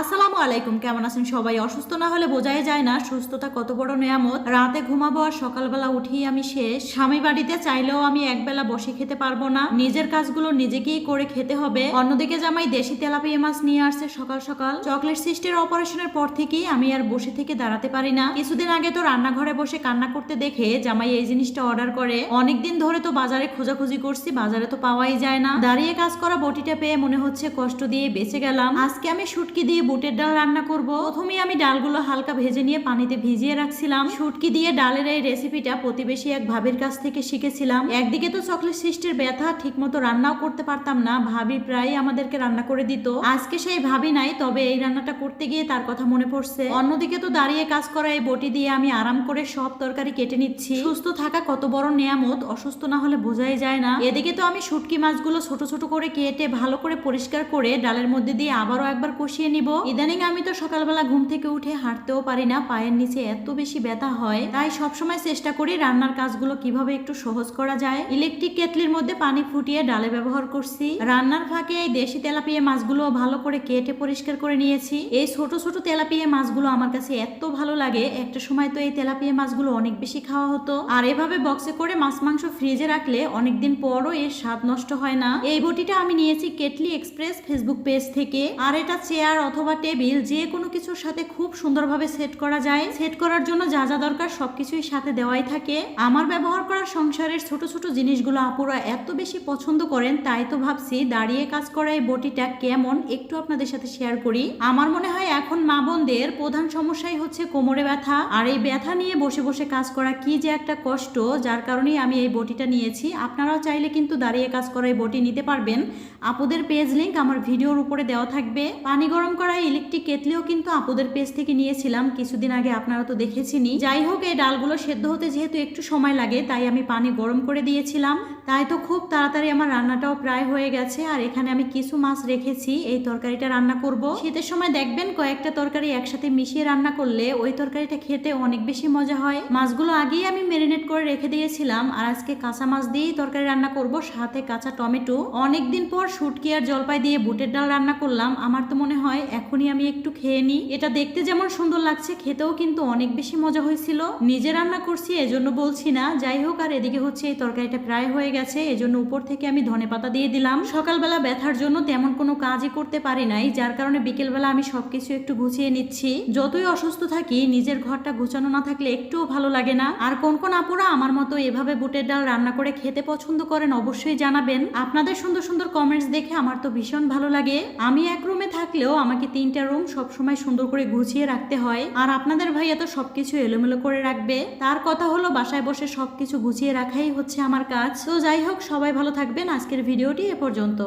আসসালামু আলাইকুম, কেমন আছেন সবাই? অসুস্থ না হলে বোঝাই যায় না, সুস্থতা কত বড় নেয়ামত। রাতে ঘুমাবো আর সকালবেলা উঠি আমি শেষ। স্বামী বাড়িতে চাইলেও আমি একবেলা বসে খেতে পারব না। নিজের কাজগুলো নিজেকেই করে খেতে হবে। অন্যদিকে জামাই দেশি তেলাপিয়া মাছ নিয়ে আসছে সকাল সকাল। চকলেট সিস্টের অপারেশনের পর থেকেই আমি আর বসে থেকে দাঁড়াতে পারি না। কিছুদিন আগে তো রান্নাঘরে বসে কান্না করতে দেখে জামাই এই জিনিসটা অর্ডার করে। অনেকদিন ধরে তো বাজারে খোঁজাখুঁজি করছি, বাজারে তো পাওয়াই যায় না। দাঁড়িয়ে কাজ করা বটিটা পেয়ে মনে হচ্ছে কষ্ট দিয়ে বেঁচে গেলাম। আজকে আমি শুটকি দিয়ে বুটের ডাল রান্না করব। প্রথমে আমি ডালগুলো হালকা ভেজে নিয়ে পানিতে ভিজিয়ে রাখছিলাম। শুটকি দিয়ে ডালের এই রেসিপিটা প্রতিবেশী এক ভাবির কাছ থেকে শিখেছিলাম। একদিকে তো চকলেট সৃষ্টির ব্যথা, ঠিকমতো রান্নাও করতে পারতাম না। ভাবি প্রায় আমাদেরকে রান্না করে দিত। আজকে সেই ভাবি নাই, তবে এই রান্নাটা করতে গিয়ে তার কথা মনে পড়ছে। অন্যদিকে তো দাঁড়িয়ে কাজ করা এই বটি দিয়ে আমি আরাম করে সব তরকারি কেটে নিচ্ছি। সুস্থ থাকা কত বড় নেয়ামত, অসুস্থ না হলে বোঝাই যায় না। এদিকে তো আমি শুটকি মাছগুলো ছোট ছোট করে কেটে ভালো করে পরিষ্কার করে ডালের মধ্যে দিয়ে আবারও একবার কষিয়ে নিব। ইদানিং আমি তো সকালবেলা ঘুম থেকে উঠে হাঁটতেও পারি না, পায়ের নিচে এত বেশি ব্যথা হয়। তাই সবসময় চেষ্টা করি রান্নার কাজগুলো কীভাবে একটু সহজ করা যায়। ইলেকট্রিক কেটলির মধ্যে পানি ফুটিয়ে ডালে ব্যবহার করছি। রান্নার ফাঁকে এই দেশি তেলাপিয়া মাছগুলো ভালো করে কেটে পরিষ্কার করে নিয়েছি। এই ছোট ছোট তেলাপিয়া মাছগুলো আমার কাছে এত ভালো লাগে, একটা সময় তো এই তেলাপিয়া মাছগুলো অনেক বেশি খাওয়া হতো। আর এভাবে বক্সে করে মাছ মাংস ফ্রিজে রাখলে অনেকদিন পরও এর স্বাদ নষ্ট হয় না। এই বটিটা আমি নিয়েছি কেটলি এক্সপ্রেস ফেসবুক পেজ থেকে। আর এটা চেয়ার অথবা টেবিল, যে কোনো কিছুর সাথে খুব সুন্দরভাবে সেট করা যায়। সেট করার জন্য যা যা দরকার সবকিছুই সাথে দেওয়াই থাকে। আমার ব্যবহার করা সংসারের ছোট ছোট জিনিসগুলো আপুরা এত বেশি পছন্দ করেন, তাই তো ভাবছি দাঁড়িয়ে কাজ করা এই বটিটা কেমন একটু আপনাদের সাথে শেয়ার করি। আমার মনে হয় এখন মা বোনদের প্রধান সমস্যাই হচ্ছে কোমরে ব্যথা। আর এই ব্যথা নিয়ে বসে বসে কাজ করা কি যে একটা কষ্ট, যার কারণেই আমি এই বটিটা নিয়েছি। আপনারাও চাইলে কিন্তু দাঁড়িয়ে কাজ করা এই বটি নিতে পারবেন। আপুদের পেজ লিঙ্ক আমার ভিডিওর উপরে দেওয়া থাকবে। পানি গরম করা ইলেকট্রিক কেটলিও কিন্তু আপুদের পেজ থেকে নিয়েছিলাম, কিছুদিন আগে আপনারা তো দেখেছিনি। যাই হোক, এই ডালগুলো সেদ্ধ হতে যেহেতু একটু সময় লাগে, তাই আমি পানি গরম করে দিয়েছিলাম। তাই তো খুব তাড়াতাড়ি আমার রান্নাটাও প্রায় হয়ে গেছে, আর এখানে আমি কিছু মাছ রেখেছি, এই তরকারিটা রান্না করব। শীতের সময় দেখবেন কয়েকটা তরকারি একসাথে মিশিয়ে রান্না করলে ওই তরকারিটা খেতে অনেক বেশি মজা হয়। মাছগুলো আগেই আমি মেরিনেট করে রেখে দিয়েছিলাম, আর আজকে কাঁচা মাছ দিয়েই তরকারি রান্না করব, সাথে কাঁচা টমেটো। অনেকদিন পর শুটকি আর জলপাই দিয়ে বুটের ডাল রান্না করলাম, আমার তো মনে হয় এখনই আমি একটু খেয়ে নিই। এটা দেখতে যেমন সুন্দর লাগছে, খেতেও কিন্তু অনেক বেশি মজা হয়েছিল। নিজে রান্না করছি, এজন্য বলছি না। যাই হোক, আর এদিকে হচ্ছে এই তরকারিটা প্রায় হয়ে গেছে। এজন্য উপর থেকে আমি ধনে পাতা দিয়ে দিলাম। সকালবেলা ব্যথার জন্য তেমন কোনো কাজই করতে পারি নাই, যার কারণে বিকেলবেলা আমি সবকিছু একটু গুছিয়ে নিচ্ছি। যতই অসুস্থ থাকি, নিজের ঘরটা গুছানো না থাকলে একটুও ভালো লাগে না। আর কোন কোন আপুরা আমার মতো এভাবে বুটের ডাল রান্না করে খেতে পছন্দ করেন অবশ্যই জানাবেন। আপনাদের সুন্দর সুন্দর কমেন্টস দেখে আমার তো ভীষণ ভালো লাগে। আমি এক রুমে থাকলেও আমাকে তিনটা রুম সবসময় সুন্দর করে গুছিয়ে রাখতে হয়। আর আপনাদের ভাইয়া তো সবকিছু এলোমেলো করে রাখবে, তার কথা হলো বাসায় বসে সবকিছু গুছিয়ে রাখাই হচ্ছে আমার কাজ। তো যাই হোক, সবাই ভালো থাকবেন। আজকের ভিডিওটি এ পর্যন্ত।